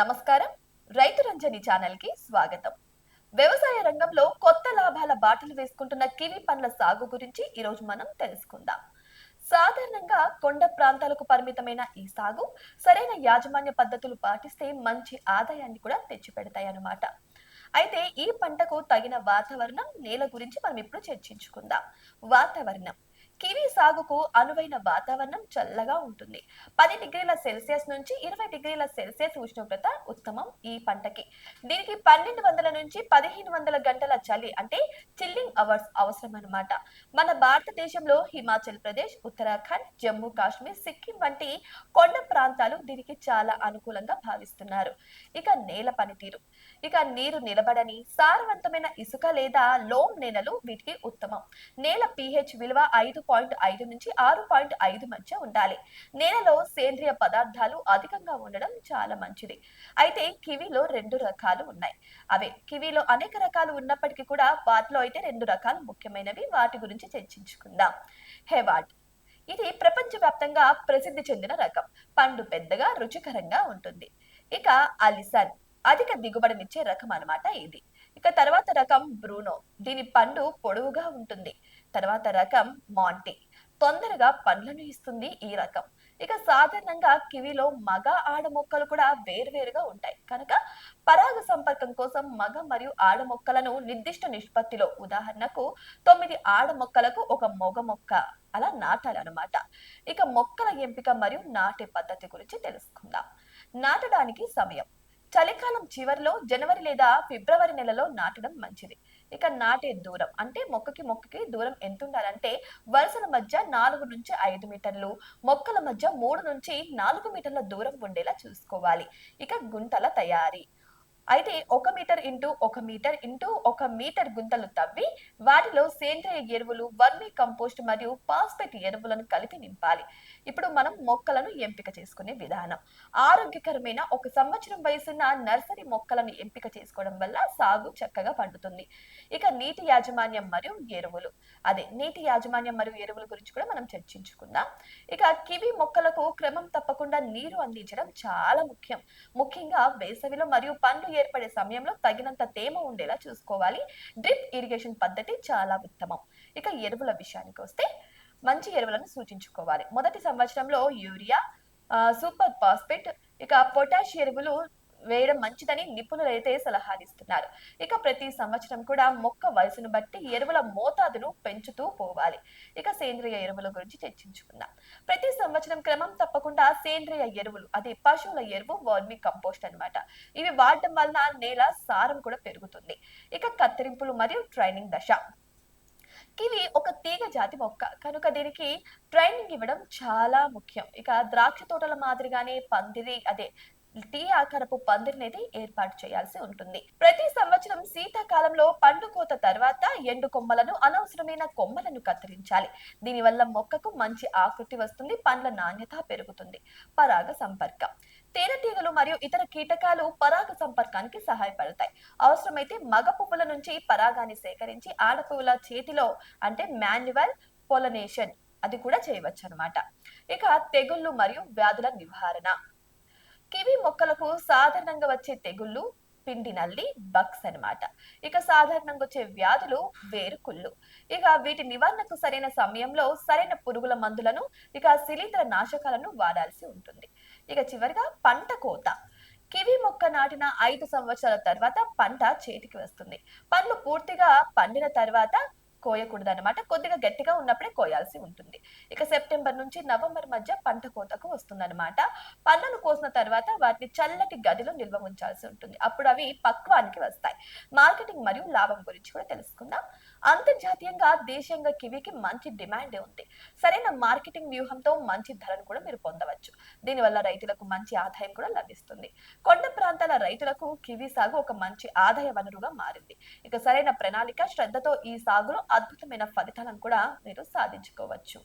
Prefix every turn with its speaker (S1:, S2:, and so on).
S1: నమస్కారం. రైతు రంజని ఛానల్కి స్వాగతం. వ్యవసాయ రంగంలో కొత్త లాభాల బాటలు వేసుకుంటున్న కివి పండ్ల సాగు గురించి ఈరోజు మనం తెలుసుకుందాం. సాధారణంగా కొండ ప్రాంతాలకు పరిమితమైన ఈ సాగు సరైన యాజమాన్య పద్ధతులు పాటిస్తే మంచి ఆదాయాన్ని కూడా తెచ్చిపెడతాయన్నమాట. అయితే ఈ పంటకు తగిన వాతావరణం నేల గురించి మనం ఇప్పుడు చర్చించుకుందాం. వాతావరణం. కివి సాగుకు అనువైన వాతావరణం చల్లగా ఉంటుంది. పది డిగ్రీల సెల్సియస్ నుంచి ఇరవై డిగ్రీల సెల్సియస్ ఉష్ణోగ్రత ఉత్తమం ఈ పంటకి. దీనికి పన్నెండు వందల నుంచి పదిహేను వందల గంటల చలి అంటే చిల్లింగ్ అవర్స్ అవసరం అన్నమాట మన భారతదేశంలో హిమాచల్ ప్రదేశ్ ఉత్తరాఖండ్ జమ్మూ కాశ్మీర్ సిక్కిం వంటి కొండ ప్రాంతాలు దీనికి చాలా అనుకూలంగా భావిస్తున్నారు. ఇక నేల పనితీరు. ఇక నీరు నిలబడని సారవంతమైన ఇసుక లేదా లోమ్ నేలలు వీటికి ఉత్తమం. నేల పిహెచ్ విలువ ఐదు పాయింట్ ఐదు నుంచి ఆరు పాయింట్ ఐదు మధ్య ఉండాలి. నేలలో సేంద్రియ పదార్థాలు అధికంగా ఉండడం చాలా మంచిది. అయితే కివీలో రెండు రకాలు ఉన్నాయి. అవే కివీలో అనేక రకాలు ఉన్నప్పటికీ కూడా వాటిలో అయితే రెండు రకాలు ముఖ్యమైనవి. వాటి గురించి చర్చించుకుందాం. హెవాట్ ఇది ప్రపంచవ్యాప్తంగా ప్రసిద్ధి చెందిన రకం. పండు పెద్దగా రుచికరంగా ఉంటుంది. ఇక అలిసన్ అధిక దిగుబడినిచ్చే రకం అన్నమాట ఇది. ఇక తర్వాత రకం బ్రూనో. దీని పండు పొడవుగా ఉంటుంది. తర్వాత రకం మాంటీ. తొందరగా పండ్లను ఇస్తుంది ఈ రకం. ఇక సాధారణంగా కివిలో మగ ఆడ మొక్కలు కూడా వేర్వేరుగా ఉంటాయి. కనుక పరాగ సంపర్కం కోసం మగ మరియు ఆడ మొక్కలను నిర్దిష్ట నిష్పత్తిలో ఉదాహరణకు తొమ్మిది ఆడ మొక్కలకు ఒక మొగ మొక్క అలా నాటాలన్నమాట. ఇక మొక్కల ఎంపిక మరియు నాటే పద్ధతి గురించి తెలుసుకుందాం. నాటడానికి సమయం. చలికాలం చివరిలో జనవరి లేదా ఫిబ్రవరి నెలలో నాటడం మంచిది. ఇక నాటే దూరం. అంటే మొక్కకి మొక్కకి దూరం ఎంత ఉండాలంటే వరుసల మధ్య నాలుగు నుంచి ఐదు మీటర్లు మొక్కల మధ్య మూడు నుంచి నాలుగు మీటర్ల దూరం ఉండేలా చూసుకోవాలి. ఇక గుంటల తయారీ. అయితే ఒక మీటర్ ఇంటూ ఒక మీటర్ ఇంటూ ఒక మీటర్ గుంతలు తవ్వి వాటిలో సేంద్రియ ఎరువులు వర్మీ కంపోస్ట్ మరియు పాస్పెట్ ఎరువులను కలిపి నింపాలి. ఇప్పుడు మనం మొక్కలను ఎంపిక చేసుకునే విధానం. ఆరోగ్యకరమైన ఒక సంవత్సరం వయసున్న నర్సరీ మొక్కలను ఎంపిక చేసుకోవడం వల్ల సాగు చక్కగా పండుతుంది. ఇక నీటి యాజమాన్యం మరియు ఎరువులు. అదే నీటి యాజమాన్యం మరియు ఎరువుల గురించి కూడా మనం చర్చించుకుందాం. ఇక కివి మొక్కలకు క్రమం తప్పకుండా నీరు అందించడం చాలా ముఖ్యం. ముఖ్యంగా వేసవిలో మరియు పండ్లు ఏర్పడే సమయంలో తగినంత తేమ ఉండేలా చూసుకోవాలి. డ్రిప్ ఇరిగేషన్ పద్ధతి చాలా ఉత్తమం. ఇక ఎరువుల విషయానికి వస్తే మంచి ఎరువులను సూచించుకోవాలి. మొదటి సంవత్సరంలో యూరియా సూపర్ ఫాస్ఫేట్ ఇక పొటాష్ ఎరువులు వేయడం మంచిదని నిపుణులు అయితే సలహాలిస్తున్నారు ఇక ప్రతి సంవత్సరం కూడా మొక్క వయసును బట్టి ఎరువుల మోతాదును పెంచుతూ పోవాలి. ఇక సేంద్రియ ఎరువుల గురించి చర్చించుకుందాం. ప్రతి సంవత్సరం క్రమం తప్పకుండా సేంద్రియ ఎరువులు అది పశువుల ఎరువు వర్మి కంపోస్ట్ అన్నమాట. ఇవి వాడడం వలన నేల సారం కూడా పెరుగుతుంది. ఇక కత్తిరింపులు మరియు ట్రైనింగ్ దశ. కివి ఒక తీగ జాతి మొక్క. కనుక దీనికి ట్రైనింగ్ ఇవ్వడం చాలా ముఖ్యం. ఇక ద్రాక్ష తోటల మాదిరిగానే పందిరి అదే టీ ఆకారపు పందిరినేది ఏర్పాటు చేయాల్సి ఉంటుంది. ప్రతి సంవత్సరం శీతాకాలంలో పండు కోత తర్వాత ఎండు కొమ్మలను అనవసరమైన కొమ్మలను కత్తిరించాలి. దీనివల్ల మొక్కకు మంచి ఆకృతి వస్తుంది పండ్ల నాణ్యత పెరుగుతుంది. పరాగ సంపర్కం. తేనెటీగలు మరియు ఇతర కీటకాలు పరాగ సంపర్కానికి సహాయపడతాయి. అవసరమైతే మగ పువ్వుల నుంచి పరాగాన్ని సేకరించి ఆడ పువ్వుల చేతిలో అంటే మాన్యువల్ పొలనేషన్ అది కూడా చేయవచ్చు అనమాట ఇక తెగుళ్ళు మరియు వ్యాధుల నివారణ. కివి మొక్కలకు సాధారణంగా వచ్చే తెగుళ్ళు పిండి నల్లి బక్స్ అన్నమాట. ఇక సాధారణంగా వచ్చే వ్యాధులు వేరుకుళ్ళు ఇక వీటి నివారణకు సరైన సమయంలో సరైన పురుగుల మందులను ఇక శిలీంద్ర నాశకాలను వాడాల్సి ఉంటుంది. ఇక చివరిగా పంట కోత. కివి మొక్క నాటిన ఐదు సంవత్సరాల తర్వాత పంట చేతికి వస్తుంది. పండ్లు పూర్తిగా పండిన తర్వాత కోయకూడదు అనమాట కొద్దిగా గట్టిగా ఉన్నప్పుడే కోయాల్సి ఉంటుంది. ఇక సెప్టెంబర్ నుంచి నవంబర్ మధ్య పంట కోతకు వస్తుందన్నమాట. పళ్ళను కోసిన తర్వాత వాటిని చల్లటి గదిలో నిల్వ ఉంచాల్సి ఉంటుంది. అప్పుడు అవి పక్వానికి వస్తాయి. మార్కెటింగ్ మరియు లాభం గురించి కూడా తెలుసుకుందాం. అంతర్జాతీయంగా దేశీయంగా కివికి మంచి డిమాండ్ ఉంది. సరైన మార్కెటింగ్ వ్యూహంతో మంచి ధరను కూడా మీరు పొందవచ్చు. దీనివల్ల రైతులకు మంచి ఆదాయం కూడా లభిస్తుంది. కొండ ప్రాంతాల రైతులకు కివి సాగు ఒక మంచి ఆదాయ వనరుగా మారింది. ఇక సరైన ప్రణాళిక శ్రద్ధతో ఈ సాగును అద్భుతమైన ఫలితాలను కూడా మీరు సాధించుకోవచ్చు.